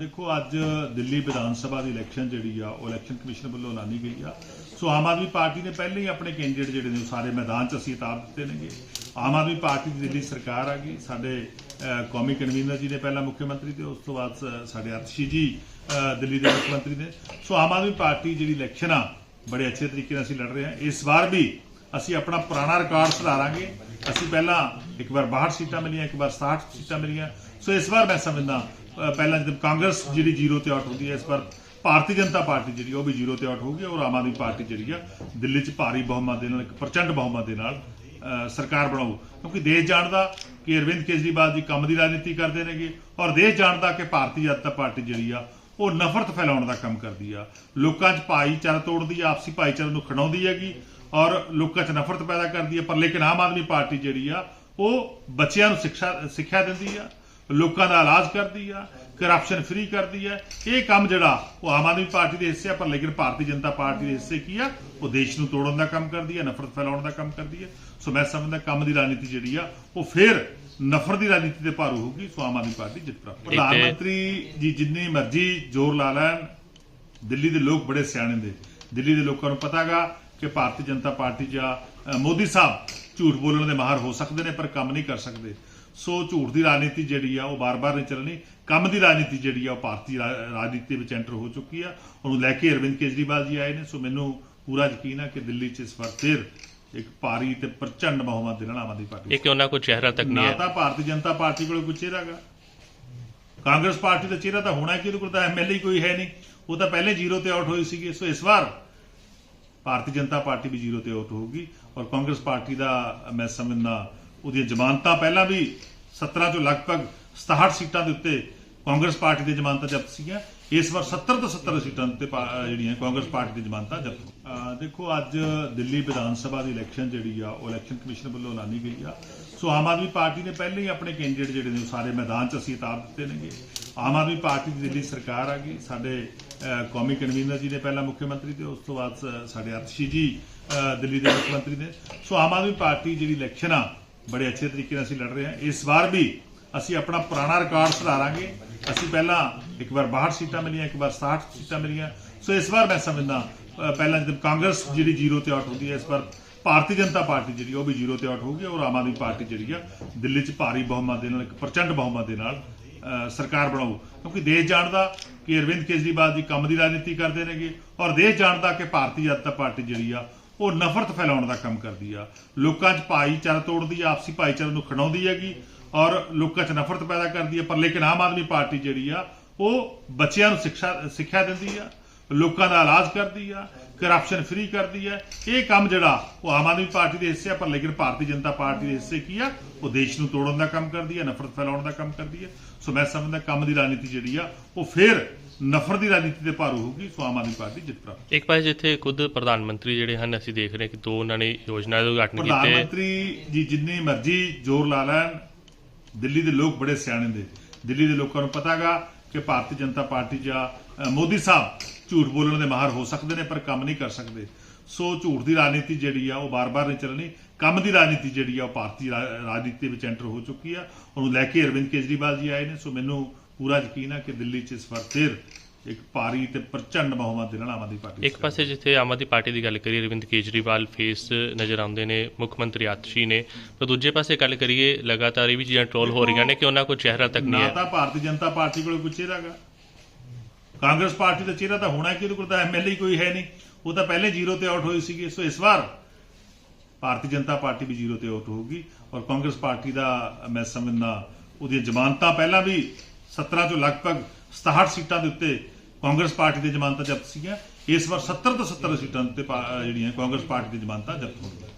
ਦੇਖੋ, ਅੱਜ ਦਿੱਲੀ ਵਿਧਾਨ ਸਭਾ ਦੀ ਇਲੈਕਸ਼ਨ ਜਿਹੜੀ ਆ, ਉਹ ਇਲੈਕਸ਼ਨ ਕਮਿਸ਼ਨ ਵੱਲੋਂ ਐਲਾਨੀ ਗਈ ਆ। ਸੋ ਆਮ ਆਦਮੀ ਪਾਰਟੀ ਨੇ ਪਹਿਲੇ ਹੀ ਆਪਣੇ ਕੈਂਡੀਡੇਟ ਜਿਹੜੇ ਨੇ ਉਹ ਸਾਰੇ ਮੈਦਾਨ 'ਚ ਅਸੀਂ ਉਤਾਰ ਦਿੱਤੇ ਨੇਗੇ। ਆਮ ਆਦਮੀ ਪਾਰਟੀ ਦੀ ਦਿੱਲੀ ਸਰਕਾਰ ਆ ਗਈ। ਸਾਡੇ ਕੌਮੀ ਕਨਵੀਨਰ ਜੀ ਨੇ ਪਹਿਲਾਂ ਮੁੱਖ ਮੰਤਰੀ ਤੇ ਉਸ ਤੋਂ ਬਾਅਦ ਸ- ਸਾਡੇ ਅਰਸ਼ੀ ਜੀ ਦਿੱਲੀ ਦੇ ਮੁੱਖ ਮੰਤਰੀ ਨੇ। ਸੋ ਆਮ ਆਦਮੀ ਪਾਰਟੀ ਜਿਹੜੀ ਇਲੈਕਸ਼ਨ ਆ, ਬੜੇ ਅੱਛੇ ਤਰੀਕੇ ਨਾਲ ਅਸੀਂ ਲੜ ਰਹੇ ਹਾਂ। ਇਸ ਵਾਰ ਵੀ ਅਸੀਂ ਆਪਣਾ ਪੁਰਾਣਾ ਰਿਕਾਰਡ ਸੁਧਾਰਾਂਗੇ। ਅਸੀਂ ਪਹਿਲਾਂ ਇੱਕ ਵਾਰ 62 ਸੀਟਾਂ ਮਿਲੀਆਂ, ਇੱਕ ਵਾਰ 67 ਸੀਟਾਂ ਮਿਲੀਆਂ। ਸੋ ਇਸ ਵਾਰ ਮੈਂ ਸਮਝਦਾ ਪਹਿਲਾਂ ਜਦ ਕਾਂਗਰਸ ਜਿਹੜੀ ਜ਼ੀਰੋ ਤੇ ਆਊਟ ਹੁੰਦੀ ਹੈ, ਇਸ ਵਾਰ ਭਾਰਤੀ ਜਨਤਾ ਪਾਰਟੀ ਜਿਹੜੀ ਉਹ ਵੀ ਜ਼ੀਰੋ ਤੇ ਆਊਟ ਹੋਊਗੀ ਔਰ ਆਮ ਆਦਮੀ ਪਾਰਟੀ ਜਿਹੜੀ ਆ, ਦਿੱਲੀ 'ਚ ਭਾਰੀ ਬਹੁਮਤ ਦੇ ਨਾਲ, ਇੱਕ ਪ੍ਰਚੰਡ ਬਹੁਮਤ ਦੇ ਨਾਲ ਸਰਕਾਰ ਬਣਾਊ। ਕਿਉਂਕਿ ਦੇਸ਼ ਜਾਣਦਾ ਕਿ ਅਰਵਿੰਦ ਕੇਜਰੀਵਾਲ ਜੀ ਕੰਮ ਦੀ ਰਾਜਨੀਤੀ ਕਰਦੇ ਨੇਗੇ ਔਰ ਦੇਸ਼ ਜਾਣਦਾ ਕਿ ਭਾਰਤੀ ਜਨਤਾ ਪਾਰਟੀ ਜਿਹੜੀ ਆ, ਉਹ ਨਫ਼ਰਤ ਫੈਲਾਉਣ ਦਾ ਕੰਮ ਕਰਦੀ ਆ। ਲੋਕਾਂ 'ਚ ਭਾਈਚਾਰਾ ਤੋੜਦੀ ਆ, ਆਪਸੀ ਭਾਈਚਾਰੇ ਨੂੰ ਖੜਾਉਂਦੀ ਹੈਗੀ ਔਰ ਲੋਕਾਂ 'ਚ ਨਫ਼ਰਤ ਪੈਦਾ ਕਰਦੀ ਆ। ਪਰ ਲੇਕਿਨ ਆਮ ਆਦਮੀ ਪਾਰਟੀ ਜਿਹੜੀ ਆ, ਉਹ ਬੱਚਿਆਂ ਨੂੰ ਸਿੱਖਿਆ ਸਿੱਖਿਆ ਦਿੰਦੀ ਆ। ਲੋਕਾਂ ਦਾ ਇਲਾਜ ਕਰਦੀ ਆ ਕਰਪਸ਼ਨ ਫ੍ਰੀ ਕਰਦੀ ਆ। ਇਹ ਕੰਮ ਜਿਹੜਾ ਉਹ ਆਮ ਆਦਮੀ ਪਾਰਟੀ ਦੇ ਹਿੱਸੇ ਆ ਪਰ ਲੇਕਿਨ ਭਾਰਤੀ ਜਨਤਾ ਪਾਰਟੀ ਦੇ ਹਿੱਸੇ ਕੀ ਆ? ਉਹ ਦੇਸ਼ ਨੂੰ ਤੋੜਨ ਦਾ ਕੰਮ ਕਰਦੀ ਆ ਨਫ਼ਰਤ ਫੈਲਾਉਣ ਦਾ ਕੰਮ ਕਰਦੀ ਆ। ਸੋ ਮੈਂ ਸਮਝਦਾ ਕੰਮ ਦੀ ਰਾਜਨੀਤੀ ਜਿਹੜੀ ਆ ਉਹ ਫੇਰ ਨਫ਼ਰਤ ਦੀ ਰਾਜਨੀਤੀ ਤੇ ਭਾਰੂ ਹੋਊਗੀ ਸੋ ਆਮ ਆਦਮੀ ਪਾਰਟੀ ਜਿੱਤ ਪ੍ਰਾਪਤ ਪ੍ਰਧਾਨ ਮੰਤਰੀ ਜੀ ਜਿੰਨੀ ਮਰਜ਼ੀ ਜ਼ੋਰ ਲਾ ਲੈਣ ਦਿੱਲੀ ਦੇ ਲੋਕ ਬੜੇ ਸਿਆਣੇ ਨੇ। ਦਿੱਲੀ ਦੇ ਲੋਕਾਂ ਨੂੰ ਪਤਾਗਾ ਕਿ ਭਾਰਤੀ ਜਨਤਾ ਪਾਰਟੀ ਜਾਂ ਮੋਦੀ ਸਾਹਿਬ ਝੂਠ ਬੋਲਣ ਦੇ ਮਾਹਰ ਹੋ ਸਕਦੇ ਨੇ ਪਰ ਕੰਮ ਨਹੀਂ ਕਰ ਸਕਦੇ। ਸੋ ਝੂਠ ਦੀ ਰਾਜਨੀਤੀ ਜਿਹੜੀ ਆ ਉਹ ਬਾਰ-ਬਾਰ ਨਹੀਂ ਚੱਲਣੀ। ਕੰਮ ਦੀ ਰਾਜਨੀਤੀ ਜਿਹੜੀ ਆ ਉਹ ਭਾਰਤੀ ਰਾਜਨੀਤੀ ਵਿੱਚ ਐਂਟਰ ਹੋ ਚੁੱਕੀ ਆ ਉਹਨੂੰ ਲੈ ਕੇ ਅਰਵਿੰਦ ਕੇਜਰੀਵਾਲ ਜੀ ਆਏ ਨੇ। ਸੋ ਮੈਨੂੰ ਪੂਰਾ ਯਕੀਨ ਆ ਕਿ ਦਿੱਲੀ 'ਚ ਇਸ ਵਾਰ ਫਿਰ ਇੱਕ ਭਾਰੀ ਤੇ ਪ੍ਰਚੰਡ ਬਹੁਮਤ ਦੇ ਨਾਲ ਆਮ ਆਦਮੀ ਪਾਰਟੀ ਇਹ ਕਿ ਉਹਨਾਂ ਕੋਲ ਚਿਹਰਾ ਤੱਕ ਨਹੀਂ ਨਾ ਹੈ? ਤਾਂ ਭਾਰਤੀ ਜਨਤਾ ਪਾਰਟੀ ਕੋਲ ਕੋਈ ਚਿਹਰਾ ਹੈਗਾ ਕਾਂਗਰਸ ਪਾਰਟੀ ਦਾ ਚਿਹਰਾ ਤਾਂ ਹੋਣਾ ਕਿ ਉਹਦੇ ਕੋਲ ਤਾਂ ਐਮਐਲਏ ਕੋਈ ਹੈ ਨਹੀਂ। ਉਹ ਤਾਂ ਪਹਿਲੇ ਜ਼ੀਰੋ ਤੇ ਆਊਟ ਹੋਈ ਸੀਗੀ। ਸੋ ਇਸ ਵਾਰ ਭਾਰਤੀ ਜਨਤਾ ਪਾਰਟੀ ਵੀ ਜ਼ੀਰੋ ਤੇ ਆਊਟ ਹੋਊਗੀ ਔਰ ਕਾਂਗਰਸ ਪਾਰਟੀ ਦਾ ਮੈਂ ਸਮਝਦਾ ਉਹਦੀਆਂ ਜ਼ਮਾਨਤਾਂ ਪਹਿਲਾਂ ਵੀ 17 ਚੋਂ ਲਗਭਗ 67 ਸੀਟਾਂ ਦੇ ਉੱਤੇ ਕਾਂਗਰਸ ਪਾਰਟੀ ਦੀ ਜ਼ਮਾਨਤਾਂ ਜ਼ਬਤ ਸੀਗੀਆਂ। ਇਸ ਵਾਰ 70 ਤੋਂ 70 ਸੀਟਾਂ ਤੇ ਜਿਹੜੀਆਂ ਕਾਂਗਰਸ ਪਾਰਟੀ ਦੀ ਜ਼ਮਾਨਤਾਂ ਜ਼ਬਤ ਦੇਖੋ, ਅੱਜ ਦਿੱਲੀ ਵਿਧਾਨ ਸਭਾ ਦੀ ਇਲੈਕਸ਼ਨ ਜਿਹੜੀ ਆ, ਉਹ ਇਲੈਕਸ਼ਨ ਕਮਿਸ਼ਨ ਵੱਲੋਂ ਐਲਾਨੀ ਗਈ ਆ। ਸੋ ਆਮ ਆਦਮੀ ਪਾਰਟੀ ਨੇ ਪਹਿਲੇ ਹੀ ਆਪਣੇ ਕੈਂਡੀਡੇਟ ਜਿਹੜੇ ਨੇ, ਉਹ ਸਾਰੇ ਮੈਦਾਨ 'ਚ ਅਸੀਂ ਉਤਾਰ ਦਿੱਤੇ ਨੇਗੇ। ਆਮ ਆਦਮੀ ਪਾਰਟੀ ਦੀ ਦਿੱਲੀ ਸਰਕਾਰ ਆ ਗਈ। ਸਾਡੇ ਕੌਮੀ ਕਨਵੀਨਰ ਜੀ ਨੇ ਪਹਿਲਾਂ ਮੁੱਖ ਮੰਤਰੀ ਤੇ, ਉਸ ਤੋਂ ਬਾਅਦ ਸਾਡੇ ਅਰਸ਼ੀ ਜੀ ਦਿੱਲੀ ਦੇ ਮੁੱਖ ਮੰਤਰੀ ਨੇ। ਸੋ ਆਮ ਆਦਮੀ ਪਾਰਟੀ ਜਿਹੜੀ ਇਲੈਕਸ਼ਨ ਆ ਬੜੇ ਅੱਛੇ ਤਰੀਕੇ ਨਾਲ ਅਸੀਂ ਲੜ ਰਹੇ ਹਾਂ। ਇਸ ਵਾਰ ਵੀ ਅਸੀਂ ਆਪਣਾ ਪੁਰਾਣਾ ਰਿਕਾਰਡ ਸੁਧਾਰਾਂਗੇ। ਅਸੀਂ ਪਹਿਲਾਂ ਇੱਕ ਵਾਰ 62 ਸੀਟਾਂ ਮਿਲੀਆਂ, ਇੱਕ ਵਾਰ 67 ਸੀਟਾਂ ਮਿਲੀਆਂ। ਸੋ ਇਸ ਵਾਰ ਮੈਂ ਸਮਝਦਾ ਪਹਿਲਾਂ ਜਦ ਕਾਂਗਰਸ ਜਿਹੜੀ ਜ਼ੀਰੋ ਤੇ ਆਊਟ ਹੁੰਦੀ ਹੈ, ਇਸ ਵਾਰ ਭਾਰਤੀ ਜਨਤਾ ਪਾਰਟੀ ਜਿਹੜੀ ਉਹ ਵੀ ਜ਼ੀਰੋ ਤੇ ਆਊਟ ਹੋਊਗੀ ਔਰ ਆਮ ਆਦਮੀ ਪਾਰਟੀ ਜਿਹੜੀ ਆ, ਦਿੱਲੀ 'ਚ ਭਾਰੀ ਬਹੁਮਤ ਦੇ ਨਾਲ, ਇੱਕ ਪ੍ਰਚੰਡ ਬਹੁਮਤ ਦੇ ਨਾਲ ਸਰਕਾਰ ਬਣਾਓ ਕਿਉਂਕਿ ਦੇਸ਼ ਜਾਣਦਾ ਕਿ ਅਰਵਿੰਦ ਕੇਜਰੀਵਾਲ ਜੀ ਕੰਮ ਦੀ ਰਾਜਨੀਤੀ ਕਰਦੇ ਨੇਗੇ ਔਰ ਦੇਸ਼ ਜਾਣਦਾ ਕਿ ਭਾਰਤੀ ਜਨਤਾ ਪਾਰਟੀ ਜਿਹੜੀ ਆ ਉਹ ਨਫ਼ਰਤ ਫੈਲਾਉਣ ਦਾ ਕੰਮ ਕਰਦੀ ਆ। ਲੋਕਾਂ 'ਚ ਭਾਈਚਾਰਾ ਤੋੜਦੀ ਆ, ਆਪਸੀ ਭਾਈਚਾਰੇ ਨੂੰ ਖੜਾਉਂਦੀ ਹੈਗੀ ਔਰ ਲੋਕਾਂ 'ਚ ਨਫ਼ਰਤ ਪੈਦਾ ਕਰਦੀ ਆ। ਪਰ ਲੇਕਿਨ ਆਮ ਆਦਮੀ ਪਾਰਟੀ ਜਿਹੜੀ ਆ, ਉਹ ਬੱਚਿਆਂ ਨੂੰ ਸਿੱਖਿਆ ਸਿੱਖਿਆ ਦਿੰਦੀ ਆ। ਲੋਕਾਂ ਦਾ ਇਲਾਜ ਕਰਦੀ ਆ ਕਰਪਸ਼ਨ ਫ੍ਰੀ ਕਰਦੀ ਆ। ਇਹ ਕੰਮ ਜਿਹੜਾ ਉਹ ਆਮ ਆਦਮੀ ਪਾਰਟੀ ਦੇ ਹਿੱਸੇ ਆ ਪਰ ਲੇਕਿਨ ਭਾਰਤੀ ਜਨਤਾ ਪਾਰਟੀ ਦੇ ਹਿੱਸੇ ਕੀ ਆ? ਉਹ ਦੇਸ਼ ਨੂੰ ਤੋੜਨ ਦਾ ਕੰਮ ਕਰਦੀ ਆ ਨਫ਼ਰਤ ਫੈਲਾਉਣ ਦਾ ਕੰਮ ਕਰਦੀ ਆ। ਸੋ ਮੈਂ ਸਮਝਦਾ ਕੰਮ ਦੀ ਰਾਜਨੀਤੀ ਜਿਹੜੀ ਆ ਉਹ ਫੇਰ ਨਫ਼ਰਤ ਦੀ ਰਾਜਨੀਤੀ ਤੇ ਭਾਰੂ ਹੋਊਗੀ ਸੋ ਆਮ ਆਦਮੀ ਪਾਰਟੀ ਜਿੱਤ ਪ੍ਰਾਪਤ ਇੱਕ ਪਾਸੇ ਜਿੱਥੇ ਖੁਦ ਪ੍ਰਧਾਨ ਮੰਤਰੀ ਜਿਹੜੇ ਹਨ ਅਸੀਂ ਦੇਖ ਰਹੇ ਕਿ ਦੋ ਉਹਨਾਂ ਨੇ ਯੋਜਨਾ ਦੇ ਉਦਘਾਟਨ ਪ੍ਰਧਾਨ ਕੀਤੇ ਮੰਤਰੀ ਜੀ ਜਿੰਨੀ ਮਰਜ਼ੀ ਜ਼ੋਰ ਲਾ ਲੈਣ ਦਿੱਲੀ ਦੇ ਲੋਕ ਬੜੇ ਸਿਆਣੇ ਨੇ। ਦਿੱਲੀ ਦੇ ਲੋਕਾਂ ਨੂੰ ਪਤਾਗਾ ਕਿ ਭਾਰਤੀ ਜਨਤਾ ਪਾਰਟੀ ਜਾਂ ਮੋਦੀ ਸਾਹਿਬ ਝੂਠ ਬੋਲਣ ਦੇ ਮਾਹਰ ਹੋ ਸਕਦੇ ਨੇ ਪਰ ਕੰਮ ਨਹੀਂ ਕਰ ਸਕਦੇ। ਸੋ ਝੂਠ ਦੀ ਰਾਜਨੀਤੀ ਜਿਹੜੀ ਆ ਉਹ ਬਾਰ-ਬਾਰ ਨਹੀਂ ਚੱਲਣੀ। ਕੰਮ ਦੀ ਰਾਜਨੀਤੀ ਜਿਹੜੀ ਆ ਉਹ ਭਾਰਤੀ ਰਾਜਨੀਤੀ ਵਿੱਚ ਐਂਟਰ ਹੋ ਚੁੱਕੀ ਆ ਉਹਨੂੰ ਲੈ ਕੇ ਅਰਵਿੰਦ ਕੇਜਰੀਵਾਲ ਜੀ ਆਏ ਨੇ। ਸੋ ਮੈਨੂੰ ਪੂਰਾ ਯਕੀਨ ਆ ਕਿ ਦਿੱਲੀ 'ਚ ਇਸ ਵਾਰ ਫਿਰ ਇੱਕ ਭਾਰੀ ਤੇ ਪ੍ਰਚੰਡ ਬਹੁਮਤ ਦੇ ਨਾਲ ਆਮ ਆਦਮੀ ਪਾਰਟੀ ਇੱਕ ਪਾਸੇ ਜਿੱਥੇ ਆਮ ਆਦਮੀ ਪਾਰਟੀ ਦੀ ਗੱਲ ਕਰੀਏ ਅਰਵਿੰਦ ਕੇਜਰੀਵਾਲ ਫੇਸ ਨਜ਼ਰ ਆਉਂਦੇ ਨੇ ਮੁੱਖ ਮੰਤਰੀ ਆਤਸ਼ੀ ਨੇ। ਪਰ ਦੂਜੇ ਪਾਸੇ ਗੱਲ ਕਰੀਏ ਲਗਾਤਾਰ ਇਹ ਵੀ ਚੀਜ਼ਾਂ ਟ੍ਰੋਲ ਹੋ ਰਹੀਆਂ ਨੇ ਕਿ ਉਹਨਾਂ ਕੋਲ ਚਿਹਰਾ ਤੱਕ ਨਹੀਂ ਨਾ ਹੈ। ਤਾਂ ਭਾਰਤੀ ਜਨਤਾ ਪਾਰਟੀ ਕੋਲ ਕੋਈ ਚਿਹਰਾ ਹੈਗਾ ਕਾਂਗਰਸ ਪਾਰਟੀ ਦਾ ਚਿਹਰਾ ਤਾਂ ਹੋਣਾ ਕਿ ਉਹਦੇ ਕੋਲ ਤਾਂ ਐਮਐਲਏ ਕੋਈ ਹੈ ਨਹੀਂ। ਉਹ ਤਾਂ ਪਹਿਲੇ ਜ਼ੀਰੋ ਤੇ ਆਊਟ ਹੋਈ ਸੀਗੀ। ਸੋ ਇਸ ਵਾਰ ਭਾਰਤੀ ਜਨਤਾ ਪਾਰਟੀ ਵੀ ਜ਼ੀਰੋ ਤੇ ਆਊਟ ਹੋਊਗੀ ਔਰ ਕਾਂਗਰਸ ਪਾਰਟੀ ਦਾ ਮੈਂ ਸਮਝਦਾ ਉਹਦੀਆਂ ਜ਼ਮਾਨਤਾਂ ਪਹਿਲਾਂ ਵੀ 17 ਚੋਂ ਲਗਭਗ 67 ਸੀਟਾਂ ਦੇ ਉੱਤੇ ਕਾਂਗਰਸ ਪਾਰਟੀ ਦੀ ਜ਼ਮਾਨਤਾਂ ਜ਼ਬਤ ਸੀਗੀਆਂ। ਇਸ ਵਾਰ 70 ਤੋਂ 70 ਸੀਟਾਂ ਤੇ ਪਾ- ਜਿਹੜੀਆਂ ਕਾਂਗਰਸ ਪਾਰਟੀ ਦੀ ਜ਼ਮਾਨਤਾਂ ਜ਼ਬਤ ਹੋਣਗੀਆਂ।